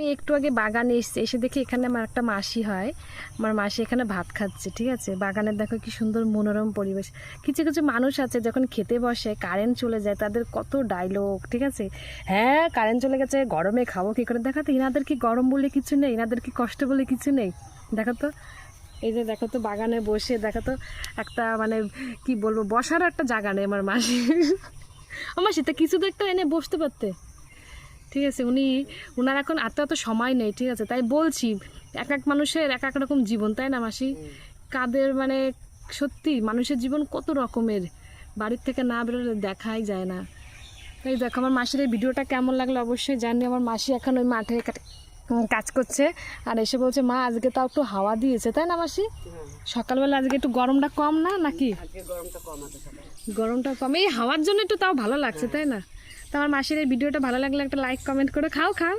আমি একটু আগে বাগানে এসেছি, এসে দেখি এখানে আমার একটা মাসি হয়। আমার মাসি এখানে ভাত খাচ্ছে, ঠিক আছে? বাগানের দেখো কি সুন্দর মনোরম পরিবেশ। কিছু কিছু মানুষ আছে যখন খেতে বসে কারেন্ট চলে যায়, তাদের কত ডায়লগ ঠিক আছে? হ্যাঁ কারেন্ট চলে গেছে, গরমে খাব কি করে? দেখো তো ইনাদের কি গরম বলে কিছু নেই, ইনাদের কি কষ্ট বলে কিছু নেই? দেখো তো এই যে দেখো তো বাগানে বসে দেখো তো একটা মানে কি বলব, বসার একটা জায়গা নেই আমার মাসি আমার সেটা কিছু তো একটা এনে বসতে পারতে। ঠিক আছে উনি ওনার এখন এত এত সময় নেই ঠিক আছে তাই বলছি এক এক মানুষের এক এক রকম জীবন তাই না মাসি? কাদের মানে সত্যি মানুষের জীবন কত রকমের বাড়ির থেকে না বেরোলে দেখাই যায় না। এই দেখো আমার মাসির এই ভিডিওটা কেমন লাগল অবশ্যই জানি আমার মাসি এখন ওই মাঠে কাজ করছে আর এসে বলছে মা আজকে তাও একটু হাওয়া দিয়েছে তাই না মাসি? সকালবেলা আজকে একটু গরমটা কম না নাকি? গরমটা কম আছে গরমটা কম। এই হাওয়ার জন্য একটু তাও ভালো লাগছে তাই না? তো আমার মাসির এই ভিডিওটা ভালো লাগলে একটা লাইক কমেন্ট করে খাও খাও।